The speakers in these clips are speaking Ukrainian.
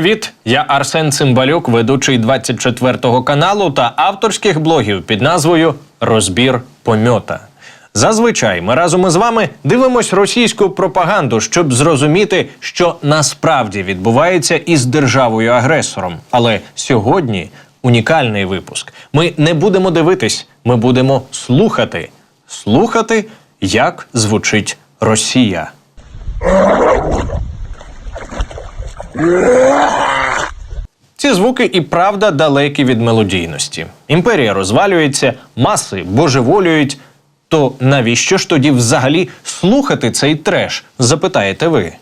Привіт, я Арсен Цимбалюк, ведучий 24 каналу та авторських блогів під назвою Розбір помьота. Зазвичай ми разом із вами дивимось російську пропаганду, щоб зрозуміти, що насправді відбувається із державою агресором. Але сьогодні унікальний випуск. Ми не будемо дивитись, ми будемо слухати. Слухати, як звучить Росія. Ці звуки і правда далекі від мелодійності. Імперія розвалюється, маси божеволюють. То навіщо ж тоді взагалі слухати цей треш? Запитаєте ви.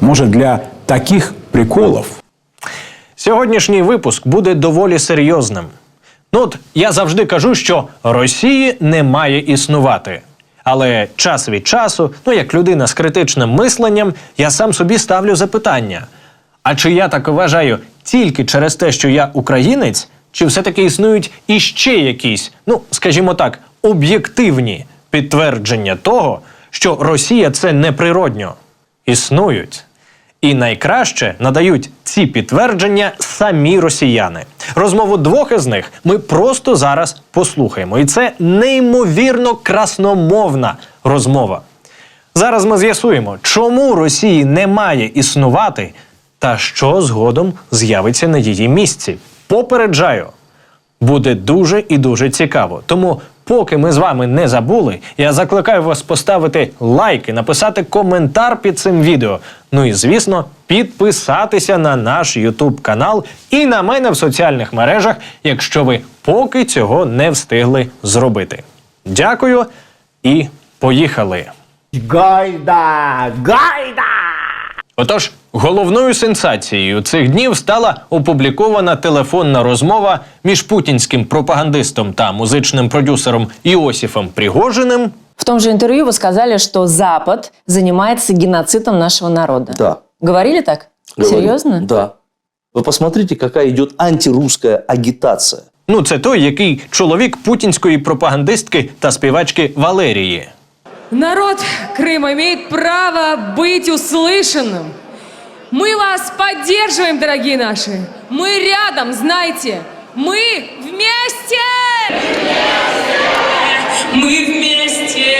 Может, для таких приколов Сьогоднішній випуск буде доволі серйозним. Ну от я завжди кажу, що Росії не має існувати. Але час від часу, ну як людина з критичним мисленням, я сам собі ставлю запитання: а чи я так вважаю тільки через те, що я українець, чи все-таки існують іще якісь, ну скажімо так, об'єктивні підтвердження того, що Росія це неприродньо? Існують. І найкраще надають ці підтвердження самі росіяни. Розмову двох із них ми просто зараз послухаємо. І це неймовірно красномовна розмова. Зараз ми з'ясуємо, чому Росії не має існувати та що згодом з'явиться на її місці. Попереджаю, буде дуже і дуже цікаво. Тому, поки ми з вами не забули, я закликаю вас поставити лайки, написати коментар під цим відео. Ну і звісно, підписатися на наш YouTube канал і на мене в соціальних мережах, якщо ви поки цього не встигли зробити. Дякую і поїхали! Гайда! Гайда! Отож, головною сенсацією цих днів стала опублікована телефонна розмова між путінським пропагандистом та музичним продюсером Іосифом Пригожиним В том же интервью вы сказали, что Запад занимается геноцидом нашего народа. Да. Говорили так? Говорю. Серьезно? Да. Вы посмотрите, какая идет антирусская агитация. Ну, це той, який чоловік путінської пропагандистки та співачки Валерії. Народ Крыма имеет право быть услышанным. Мы вас поддерживаем, дорогие наши. Мы рядом, знаете. Мы вместе! Мы вместе!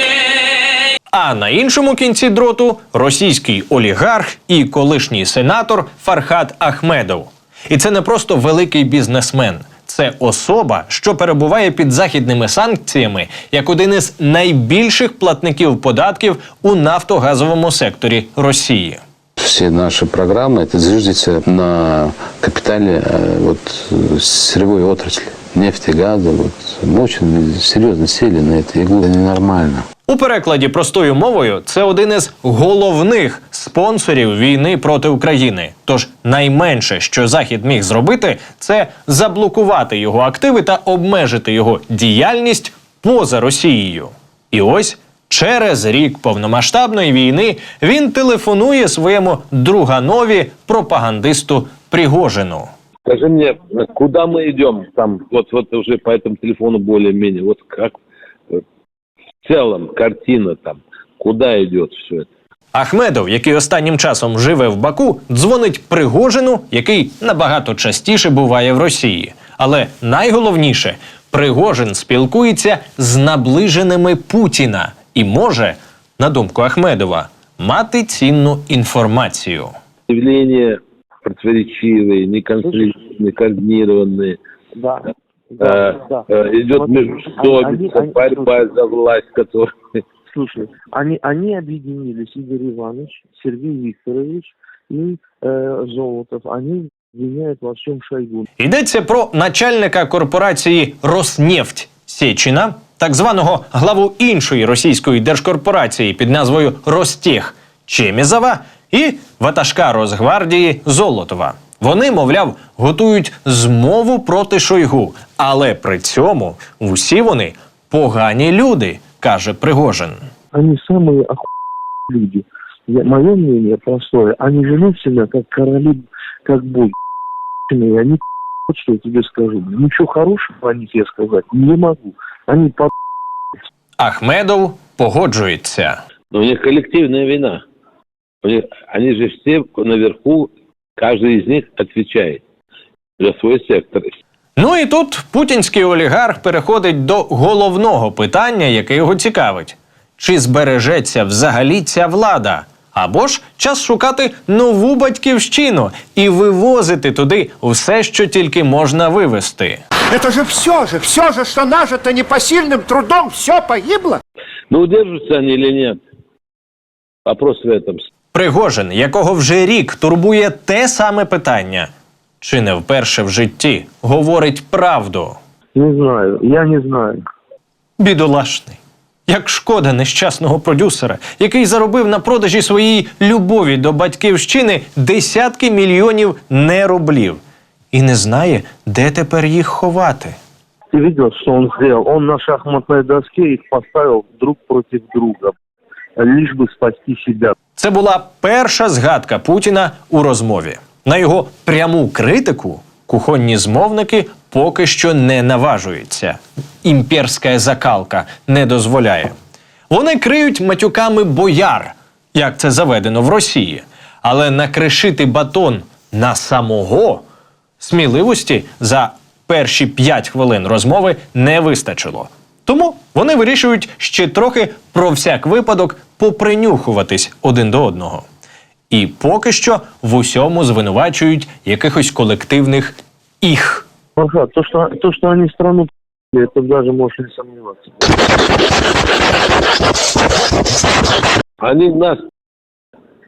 А на іншому кінці дроту російський олігарх і колишній сенатор Фархат Ахмедов. І це не просто великий бізнесмен. Це особа, що перебуває під західними санкціями як один із найбільших платників податків у нафтогазовому секторі Росії. Все наши программы это зиждется на капитале э, вот, э, сырьевой отрасли, нефти, газа. Вот. Мы очень серьезно сели на это иглу. Это ненормально. У перекладі простою мовою це один із головних спонсорів війни проти України. Тож найменше, що Захід міг зробити, це заблокувати його активи та обмежити його діяльність поза Росією. І ось через рік повномасштабної війни він телефонує своєму друганові пропагандисту Пригожину. Скажи мне, куда мы идем там, вот, вот уже по этому телефону более-менее, вот как э, в целом картина там, куда идет все это? Ахмедов, який останнім часом живе в Баку, дзвонить Пригожину, який набагато частіше буває в Росії. Але найголовніше, Пригожин спілкується з наближеними Путіна і може, на думку Ахмедова, мати цінну інформацію. Явления противоречивые, неконфликтные, некоординированные. Да. Э, Да, да. э, идет Смотри, междоусобица, они- они- борьба слушай, за власть, которая... Слушай, они, они объединились, Игорь Иванович, Сергей Викторович и э, Золотов. Они обвиняют во всем Шойгу. Йдеться про начальника корпорації Роснефть Сєчина, так званого главу іншої російської держкорпорації під назвою Ростех Чемізова і ватажка Росгвардії Золотова. Вони, мовляв, готують змову проти Шойгу, але при цьому усі вони погані люди, каже Пригожин. Они самые оху... люди. Я, мое мнение простое. Они ведут себя как короли, как боги. И они вот что я тебе скажу. Ничего хорошего о них я сказать не могу. Они по Ахмедов погоджується. Но у них коллективная вина. У них, они же все наверху Каждый из них отвечает за свой сектор. Ну і тут путінський олігарх переходить до головного питання, яке його цікавить: чи збережеться взагалі ця влада? Або ж час шукати нову батьківщину і вивозити туди все, що тільки можна вивезти. Это же все же, все же, что нажито непосильным трудом, все погибло. Ну, удержатся они или нет? Вопрос в этом. Пригожин, якого вже рік турбує те саме питання, чи не вперше в житті говорить правду. Не знаю, я не знаю. Бідолашний. Як шкода нещасного продюсера, який заробив на продажі своєї любові до батьківщини десятки мільйонів нерублів і не знає, де тепер їх ховати. Ты видел, что он сделал? Он на шахматной доске их поставил друг против друга, лишь бы спасти себя. Це була перша згадка Путіна у розмові. На його пряму критику кухонні змовники поки що не наважуються. Імперська закалка не дозволяє. Вони криють матюками бояр, як це заведено в Росії. Але накришити батон на самого сміливості за перші п'ять хвилин розмови не вистачило. Тому вони вирішують ще трохи про всяк випадок попринюхуватись один до одного. І поки що в усьому звинувачують якихось колективних їх. Ага, то, что, то, что они страну это даже можно не сомневаться. Они нас,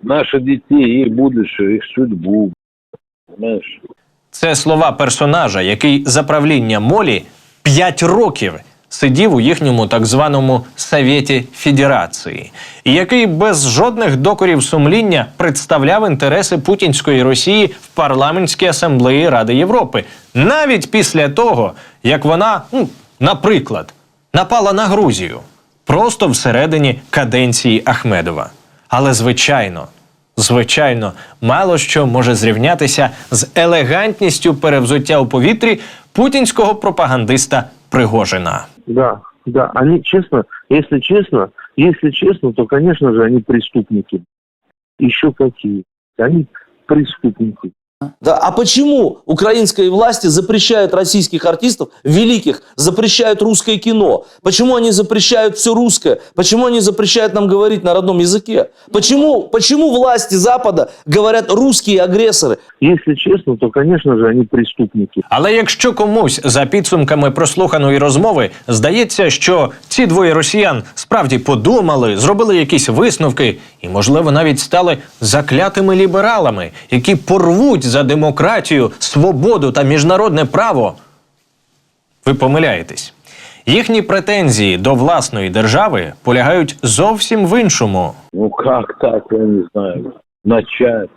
наши детей, их будущее, их судьбу. Понимаешь? Це слова персонажа, який за правління молі 5 років сидів у їхньому так званому Совєті Федерації, і який без жодних докорів сумління представляв інтереси путінської Росії в парламентській асамблеї Ради Європи, навіть після того, як вона, ну, наприклад, напала на Грузію просто всередині каденції Ахмедова. Але звичайно, Звичайно, мало що може зрівнятися з елегантністю перевзуття у повітрі путінського пропагандиста Пригожина. Да, да, они честно, если честно, если честно, то, конечно же, они преступники. Еще какие. Они преступники. Да, а почему украинские власти запрещают российских артистов, великих, запрещают русское кино? Почему они запрещают все русское? Почему они запрещают нам говорить на родном языке? Почему, почему власти Запада говорят русские агрессоры? Если честно, то, конечно же, они преступники. Але якщо комусь за підсумками прослуханої розмови здається, що ці двоє росіян справді подумали, зробили якісь висновки і, можливо, навіть стали заклятими лібералами, які порвуть за демократію, свободу та міжнародне право, ви помиляєтесь. Їхні претензії до власної держави полягають зовсім в іншому. Ну как так, я не знаю. Начать,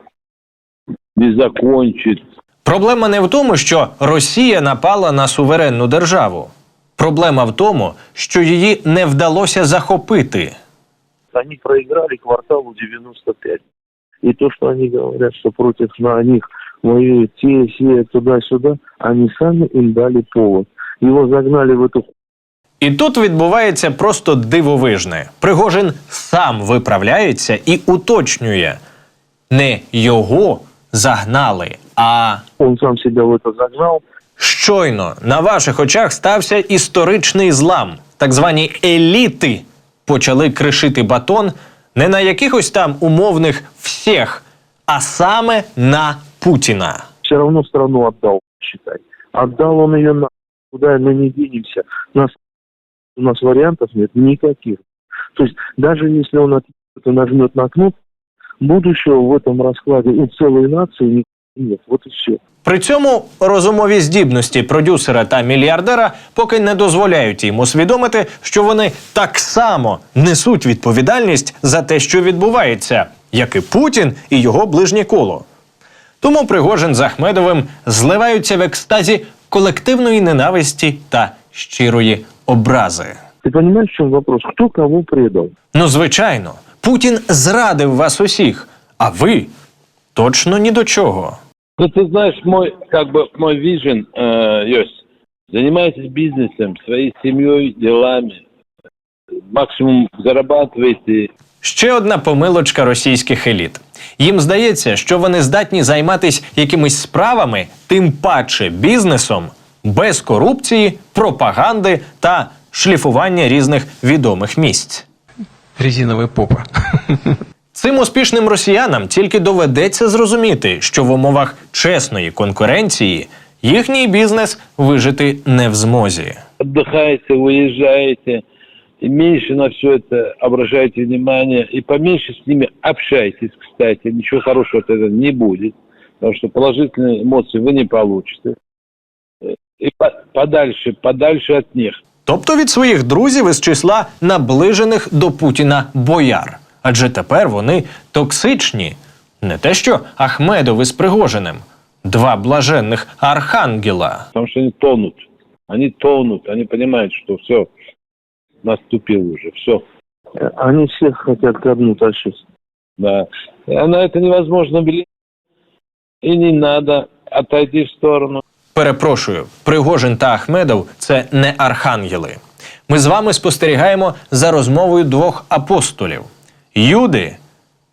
не закончить. Проблема не в тому, що Росія напала на суверенну державу. Проблема в тому, що її не вдалося захопити. Они проиграли кварталу 95. И то, что они говорят, что против на них воюют те, все, туда-сюда, они сами им дали повод. Его загнали в эту І тут відбувається просто дивовижне. Пригожин сам виправляється і уточнює: не його загнали, а Он сам себя в это загнал. щойно на ваших очах стався історичний злам. Так звані еліти почали кришити батон не на якихось там умовних всіх, а саме на Путіна. Все равно страну отдал, считай. Отдал он ее на... Куда мы не денемся. Нас... У нас вариантов нет никаких. То есть даже если он от- нажмет на кнопку, будущего в этом раскладе у целой нации нет. Вот и все. При цьому розумові здібності продюсера та мільярдера поки не дозволяють їм усвідомити, що вони так само несуть відповідальність за те, що відбувається, як і Путін і його ближнє коло. Тому Пригожин з Ахмедовим зливаються в екстазі колективної ненависті та щирої образи. Понимаешь, в чем вопрос? Кто кого предал? Ну, звичайно, Путін зрадив вас усіх, а ви точно ні до чого. Ну, ты знаешь, мой, как бы, мой вижен, э, Йось, занимайтесь бизнесом, своей семьей, делами. Максимум зарабатывайте. Ще одна помилочка російських еліт. Їм здається, що вони здатні займатися якимись справами, тим паче бізнесом, без корупції, пропаганди та шліфування різних відомих місць. резиновая попа. Цим успішним росіянам тільки доведеться зрозуміти, що в умовах чесної конкуренції їхній бізнес вижити не в змозі. Отдыхаете, уезжаете, и меньше на все это обращайте внимание, и поменьше с ними общайтесь, кстати, ничего хорошего от этого не будет, потому что положительные эмоции вы не получите. И по- подальше, подальше от них. Тобто від своїх друзів із числа наближених до Путіна бояр. Адже тепер вони токсичні. Не те, що Ахмедов із Пригожиним, два блаженних архангела. Потому что они тонут. Они тонут, они понимают, что все, наступил уже, все. Они всех хотят ко дну тащить. Да. И на это невозможно влиять. И не надо отойти в сторону. Перепрошую, Пригожин та Ахмедов це не архангели. Ми з вами спостерігаємо за розмовою двох апостолів Юди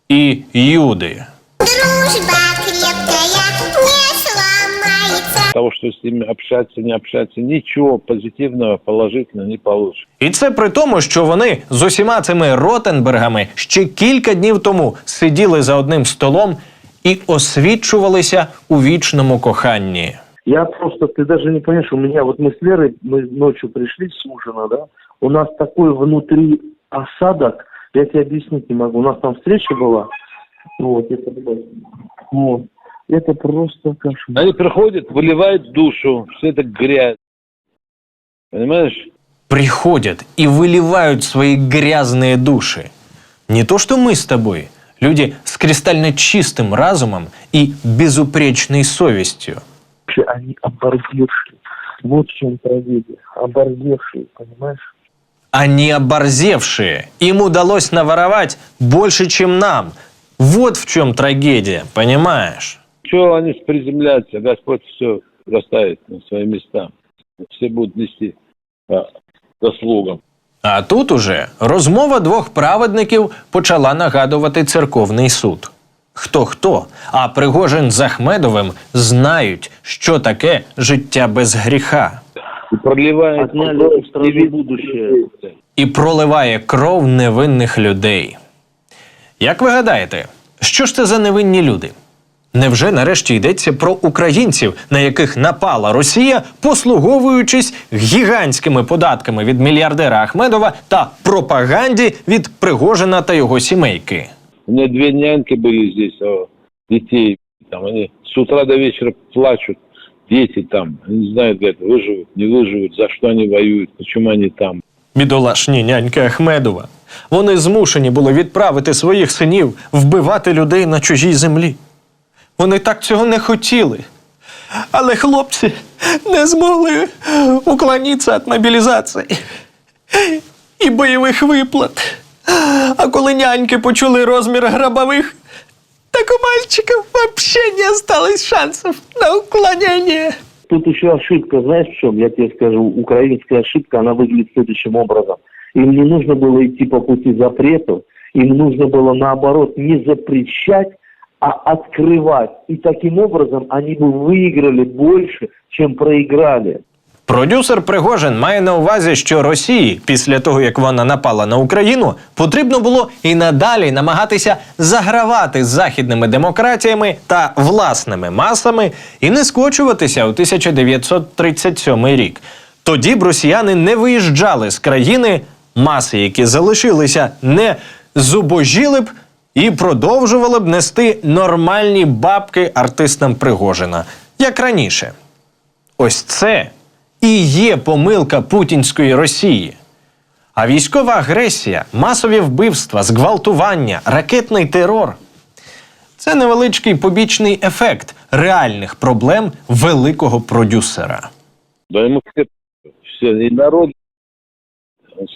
і Юди. Дружба крепкая, не сломается. Того, что с ними общаться, не общаться, ничего позитивного, положительного не получится. І це при тому, що вони з усіма цими Ротенбергами ще кілька днів тому сиділи за одним столом і освічувалися у вічному коханні. Я просто, ты даже не понимаешь, у меня вот мы с Лерой, мы ночью пришли с ужина, да, у нас такой внутри осадок, я тебе объяснить не могу. У нас там встреча была, вот, это, было- вот, это просто кошмар. Они приходят, выливают душу, все это грязь. Понимаешь? Приходят и выливают свои грязные души. Не то, что мы с тобой, люди с кристально чистым разумом и безупречной совестью. Вообще Они оборзевшие. Вот в чем трагедия. Оборзевшие, понимаешь? Они оборзевшие. Им удалось наворовать больше, чем нам. Вот в чем трагедия, понимаешь? Чего они приземляются, Господь все расставит на свои места. Все будут нести а, заслугам. А тут уже розмова двох праведників почала нагадувати церковний суд. Хто хто, а Пригожин з Ахмедовим знають, що таке життя без гріха, И проливает Отняли кровь у страны невинных будущее. людей. і проливає кров невинних людей. Як ви гадаєте, що ж це за невинні люди? Невже нарешті йдеться про українців, на яких напала Росія, послуговуючись гігантськими податками від мільярдера Ахмедова та пропаганді від Пригожина та його сімейки? У меня две няньки были здесь, а, детей. Там они с утра до вечера плачут. Дети там, не знают, говорят, выживут, не выживут, за что они воюют, почему они там. Бідолашні няньки Ахмедова. Вони змушені були відправити своїх синів вбивати людей на чужій землі. Вони так цього не хотіли. Але хлопці не змогли уклонитися від мобілізації і бойових виплат. А коли няньки почули розмір гробових, так у мальчиків взагалі не осталось шансів на уклонення. Тут еще ошибка, знаешь в чем? Я тебе скажу, украинская ошибка, она выглядит следующим образом. Им не нужно было идти по пути запретов, им нужно было наоборот не запрещать, а открывать. И таким образом они бы выиграли больше, чем проиграли. Продюсер Пригожин має на увазі, що Росії, після того як вона напала на Україну, потрібно було і надалі намагатися загравати з західними демократіями та власними масами і не скочуватися у 1937 рік. Тоді б росіяни не виїжджали з країни, маси, які залишилися, не зубожіли б і продовжували б нести нормальні бабки артистам Пригожина, як раніше. Ось це і є помилка путінської Росії. А військова агресія, масові вбивства, зґвалтування, ракетний терор це невеличкий побічний ефект реальних проблем великого продюсера. Да все народ,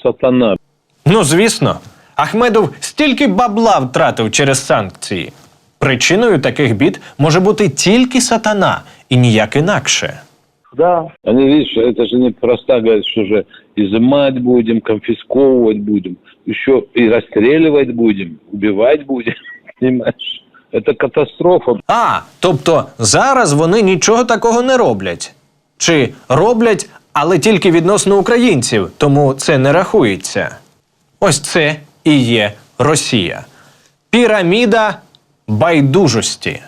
сатана. Ну, звісно, Ахмедов стільки бабла втратив через санкції. Причиною таких бід може бути тільки сатана і ніяк інакше. Да, Они, видишь, это же не просто говорят, что же изымать будем, конфисковывать будем, еще и расстреливать будем, убивать будем, понимаешь? Это катастрофа. А, тобто зараз вони нічого такого не роблять. Чи роблять, але тільки відносно українців, тому це не рахується. Ось це і є Росія. Піраміда байдужості.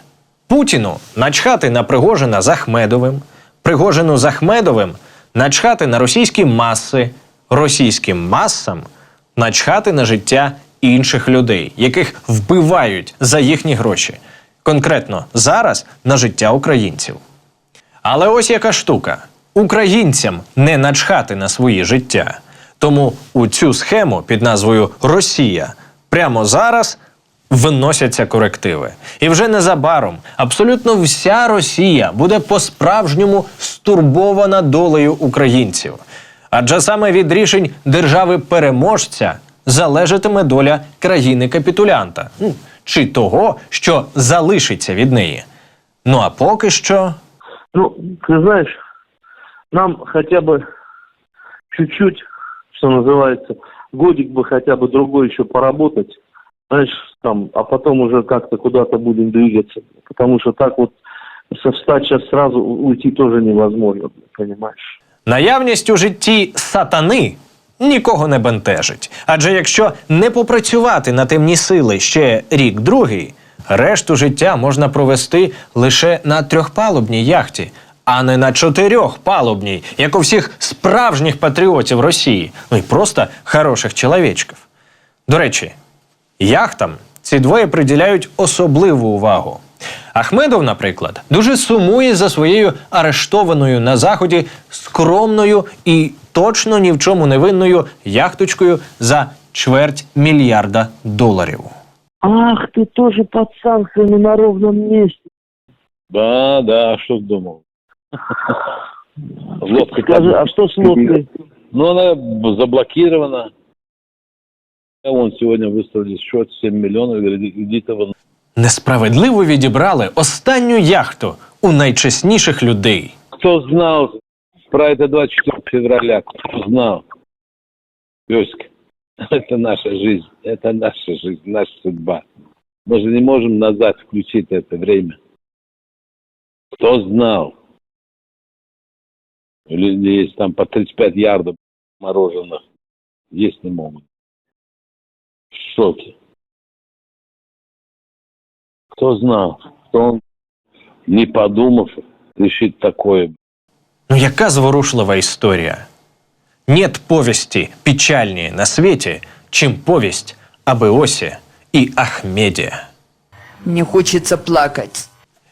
Путіну начхати на Пригожина з Ахмедовим, Пригожину з Ахмедовим начхати на російські маси, російським масам начхати на життя інших людей, яких вбивають за їхні гроші. Конкретно зараз на життя українців. Але ось яка штука: українцям не начхати на свої життя. Тому у цю схему під назвою Росія прямо зараз вносяться корективи. І вже незабаром абсолютно вся Росія буде по-справжньому стурбована долею українців. Адже саме від рішень держави-переможця залежатиме доля країни-капітулянта, ну, чи того, що залишиться від неї. Ну а поки що. Ну, ты знаешь, нам хотя бы чуть-чуть, что называется, годик бы хотя бы другой еще поработать, знаешь, там, а потом уже как-то куда-то будем двигаться. Потому что так вот встать сейчас сразу уйти тоже невозможно, понимаешь? Наявність у житті сатани нікого не бентежить. Адже якщо не попрацювати на темні сили ще рік другий, решту життя можна провести лише на трьохпалубній яхті, а не на чотирьохпалубній, як у всіх справжніх патріотів Росії, ну і просто хороших чоловічків. До речі, яхтам ці двоє приділяють особливу увагу. Ахмедов, наприклад, дуже сумує за своєю арештованою на заході скромною і точно ні в чому не винною яхточкою за чверть мільярда доларів. Ах, ты тоже под санкциями на ровном месте. Да, да, а что ты? Лодка Скажи, а что с лодкой? Ну, она заблокирована. А Вон сегодня выставили счет 7 миллионов, говорит, идите вон. Несправедливо відібрали останню яхту у найчесніших людей. Кто знал про это 24 февраля? Кто знал? Песик, это наша жизнь, это наша жизнь, наша судьба. Мы же не можем назад включить это время. Кто знал? Или есть там по 35 ярдов мороженых. Есть не могут. В шоке. Кто знал? Кто он, не подумав, решит такое? Ну яка зворушлива історія? Нет повісті печальнее на світі, чим повість об Іосі і Ахмеді. Мне хочется плакать.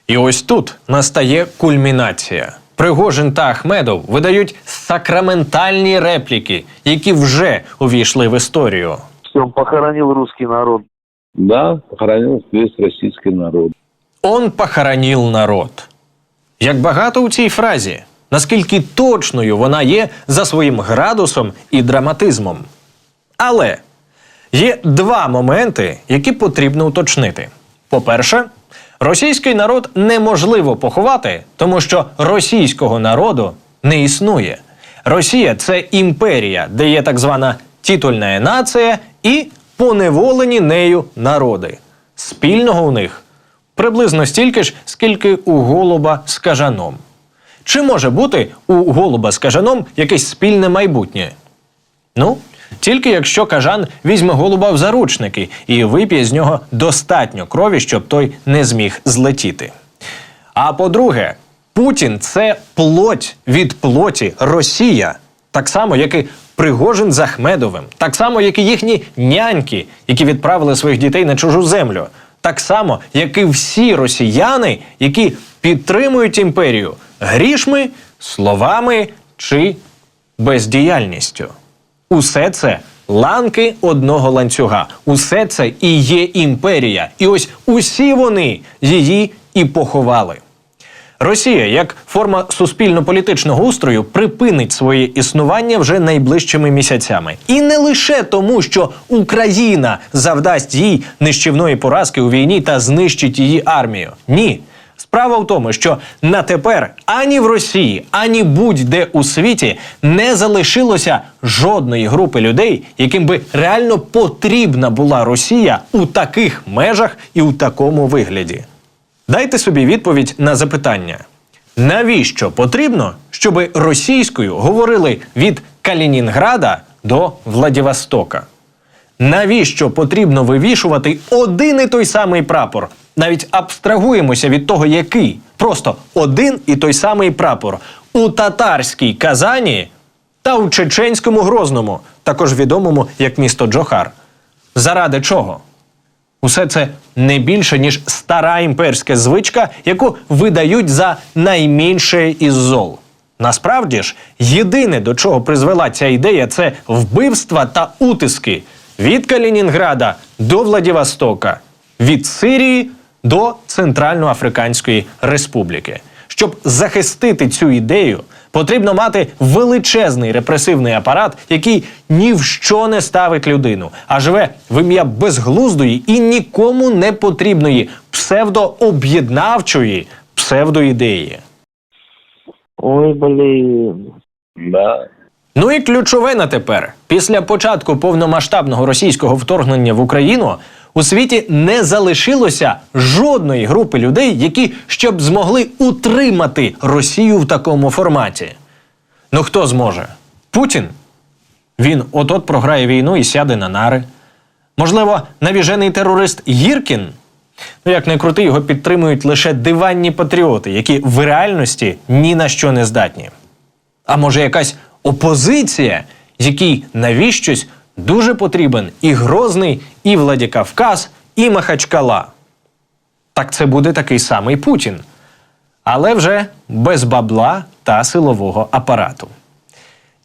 І ось тут настає кульмінація. Пригожин та Ахмедов видають сакраментальні репліки, які вже увійшли в історію. Что он похоронил русский народ. Да, похоронил весь российский народ. Он похоронил народ. Як багато у цій фразі, наскільки точною вона є за своїм градусом і драматизмом. Але є два моменти, які потрібно уточнити. По-перше, російський народ неможливо поховати, тому що російського народу не існує. Росія це імперія, де є так звана титульна нація і поневолені нею народи. Спільного у них приблизно стільки ж, скільки у голуба з кажаном. Чи може бути у голуба з кажаном якесь спільне майбутнє? Ну, тільки якщо кажан візьме голуба в заручники і вип'є з нього достатньо крові, щоб той не зміг злетіти. А по-друге, Путін це плоть від плоті Росія, так само, як і Пригожин з Ахмедовим, так само, як і їхні няньки, які відправили своїх дітей на чужу землю, так само, як і всі росіяни, які підтримують імперію грішми, словами чи бездіяльністю. Усе це ланки одного ланцюга. Усе це і є імперія. І ось усі вони її і поховали. Росія, як форма суспільно-політичного устрою, припинить своє існування вже найближчими місяцями. І не лише тому, що Україна завдасть їй нищівної поразки у війні та знищить її армію. Ні. Справа в тому, що на тепер ані в Росії, ані будь-де у світі не залишилося жодної групи людей, яким би реально потрібна була Росія у таких межах і у такому вигляді. Дайте собі відповідь на запитання: навіщо потрібно, щоб російською говорили від Калінінграда до Владивостока? Навіщо потрібно вивішувати один і той самий прапор? Навіть абстрагуємося від того, який. Просто один і той самий прапор у татарській Казані та у чеченському Грозному, також відомому як місто Джохар. Заради чого? Усе це не більше, ніж стара імперська звичка, яку видають за найменше із зол. Насправді ж, єдине, до чого призвела ця ідея, це вбивства та утиски від Калінінграда до Владивостока, від Сирії до Центральноафриканської Республіки. Щоб захистити цю ідею, потрібно мати величезний репресивний апарат, який ні в що не ставить людину, а живе в ім'я безглуздої і нікому не потрібної псевдооб'єднавчої псевдоідеї. Ой, блин. Да. Ну і ключове на тепер: після початку повномасштабного російського вторгнення в Україну у світі не залишилося жодної групи людей, які ще б змогли утримати Росію в такому форматі. Ну хто зможе? Путін? Він от-от програє війну і сяде на нари. Можливо, навіжений терорист Гіркін? Ну, як не крути, його підтримують лише диванні патріоти, які в реальності ні на що не здатні. А може, якась опозиція, якій навіщось дуже потрібен і Грозний, і Владикавказ, і Махачкала. Так це буде такий самий Путін. Але вже без бабла та силового апарату.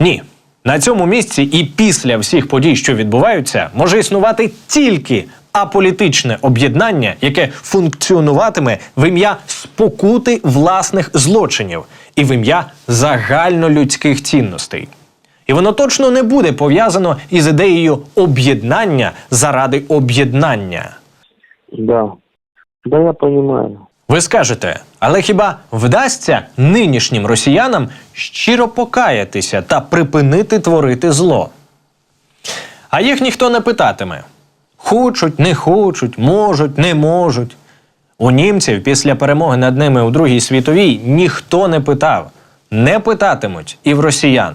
Ні, на цьому місці і після всіх подій, що відбуваються, може існувати тільки аполітичне об'єднання, яке функціонуватиме в ім'я спокути власних злочинів і в ім'я загальнолюдських цінностей. І воно точно не буде пов'язано із ідеєю об'єднання заради об'єднання. Да. Да, я понимаю. Ви скажете, але хіба вдасться нинішнім росіянам щиро покаятися та припинити творити зло? А їх ніхто не питатиме: хочуть, не хочуть, можуть, не можуть. У німців після перемоги над ними у Другій світовій ніхто не питав, не питатимуть і в росіян.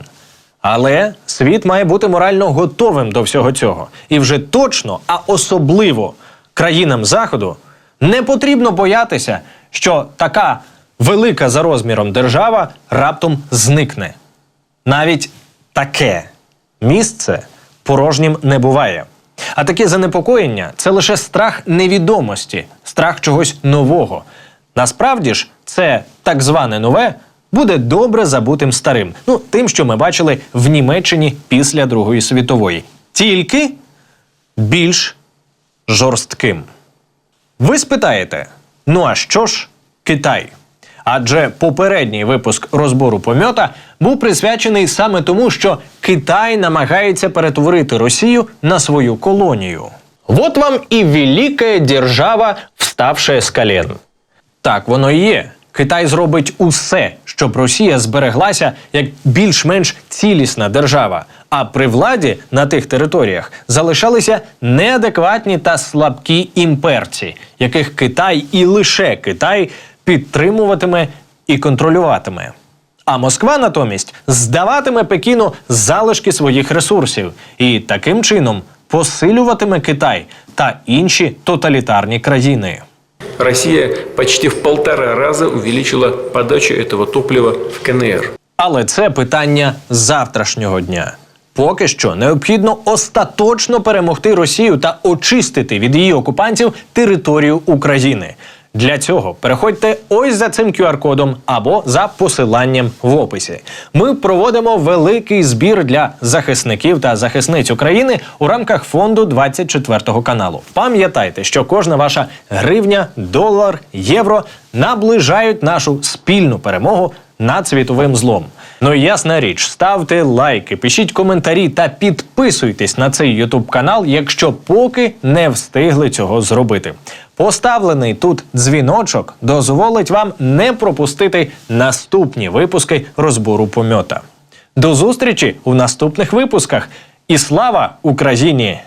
Але світ має бути морально готовим до всього цього. І вже точно, а особливо країнам Заходу, не потрібно боятися, що така велика за розміром держава раптом зникне. Навіть таке місце порожнім не буває. А таке занепокоєння це лише страх невідомості, страх чогось нового. Насправді ж, це так зване нове буде добре забутим старим. Ну, тим, що ми бачили в Німеччині після Другої світової. Тільки більш жорстким. Ви спитаєте: ну а що ж Китай? Адже попередній випуск розбору помьота був присвячений саме тому, що Китай намагається перетворити Росію на свою колонію. Вот вам і велика держава, вставшая з колен. Так воно і є. Китай зробить усе, щоб Росія збереглася як більш-менш цілісна держава. А при владі на тих територіях залишалися неадекватні та слабкі імперці, яких Китай і лише Китай підтримуватиме і контролюватиме. А Москва натомість здаватиме Пекіну залишки своїх ресурсів і таким чином посилюватиме Китай та інші тоталітарні країни. Россия почти в полтора раза увеличила подачу этого топлива в КНР. Але це питання завтрашнього дня. Поки що необхідно остаточно перемогти Росію та очистити від її окупантів територію України. Для цього переходьте ось за цим QR-кодом або за посиланням в описі. Ми проводимо великий збір для захисників та захисниць України у рамках фонду 24 каналу. Пам'ятайте, що кожна ваша гривня, долар, євро наближають нашу спільну перемогу над світовим злом. Ну і ясна річ, ставте лайки, пишіть коментарі та підписуйтесь на цей Ютуб канал, якщо поки не встигли цього зробити. Поставлений тут дзвіночок дозволить вам не пропустити наступні випуски розбору помьота. До зустрічі у наступних випусках і слава Україні!